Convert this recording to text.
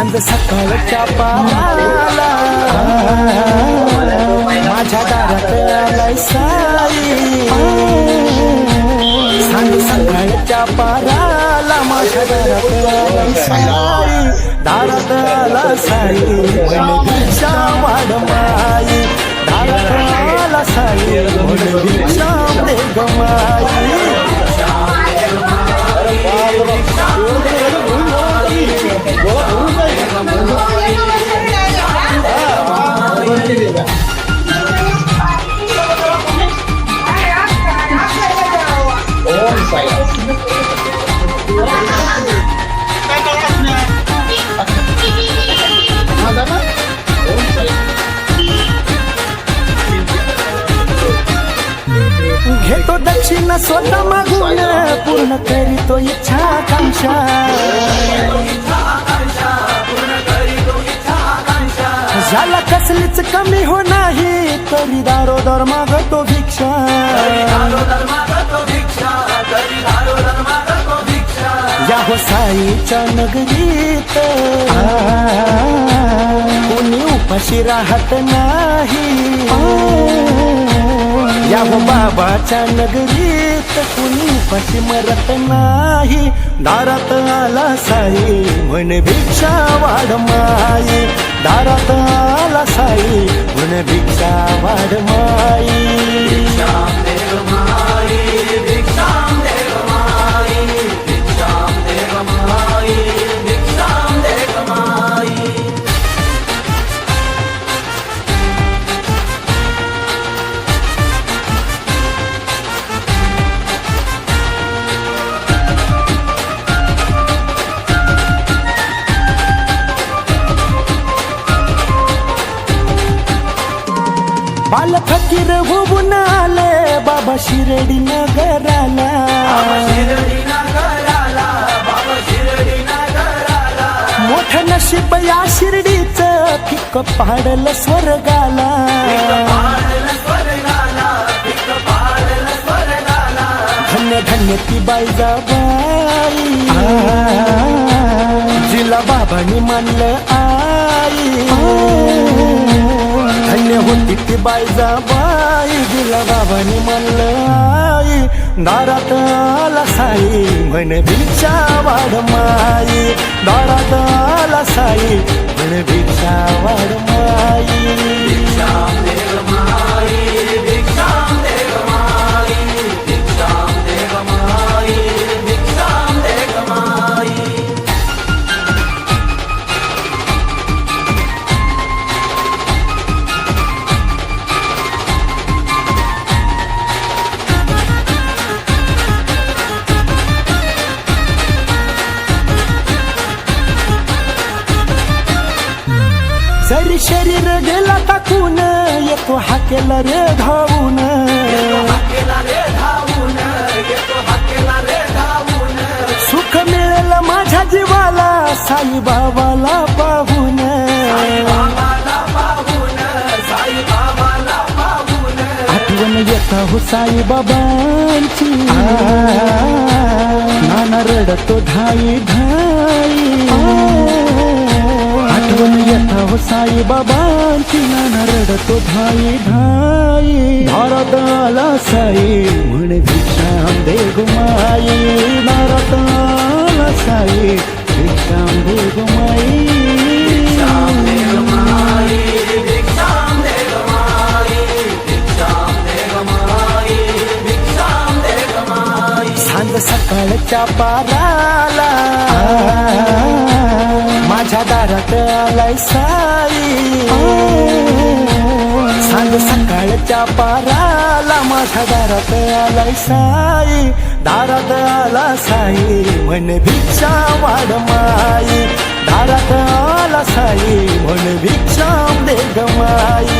सांज सकाळच्या पाला माझ्या दारात आलाय साई. सांज सकाळच्या पाराला माझ्या दारात आलाय साई. दारात आला साई. म्हण वाढ माई. दारात आला साई. घेतो दक्षिण स्वतः मागून पूर्ण करीतो इच्छा आकांक्षा झाला कसलीच कमी हो नाही तरी दारोदर मागतो भिक्षा. या नगरीत. कोणी उपाशी राहत नाही. या हो बाबाच्या नगरीत कुणी उपाशी मरत नाही. दारात आला साई म्हण भिक्षा वाढ माई. दारात आला साई म्हण भिक्षा वाढ बाल फकीर होऊन आले बाबा शिर्डी नगराला. मोठ नशीब या शिर्डीच पिक पाडल स्वर्गाला. धन्य धन्य ती बाई बाई जिला बाबांनी मानलं आई. धन्य होती ती बाईजा बाई दिला बाबांनी म्हणलं आई दारात आला साई म्हण भिक्षा वाढ माई दारात आला साई म्हण भिक्षा सरी शरीर गेला टाकून येतो हाकेला रे धावून सुख मिळेल माझ्या जीवाला साईबाबाला पाहून. आठवण येता हो साईबाबांची नाना रडतो धाई धाई. पावन येता हो साई बाबांची नाना रडतो धाई धाई धारात आला साई म्हण भिक्षाम दे गुमाई दारात आला साई भिक्षाम दे गुमाई सांज सकाळच्या पाराला माझ्या दारात आलाय साई. सांज सकाळच्या पाराला माझ्या दारात आलाय साई. दारात आला साई म्हण भिक्षा वाढ माई. दारात आला साई म्हण भिक्षा दे गमाई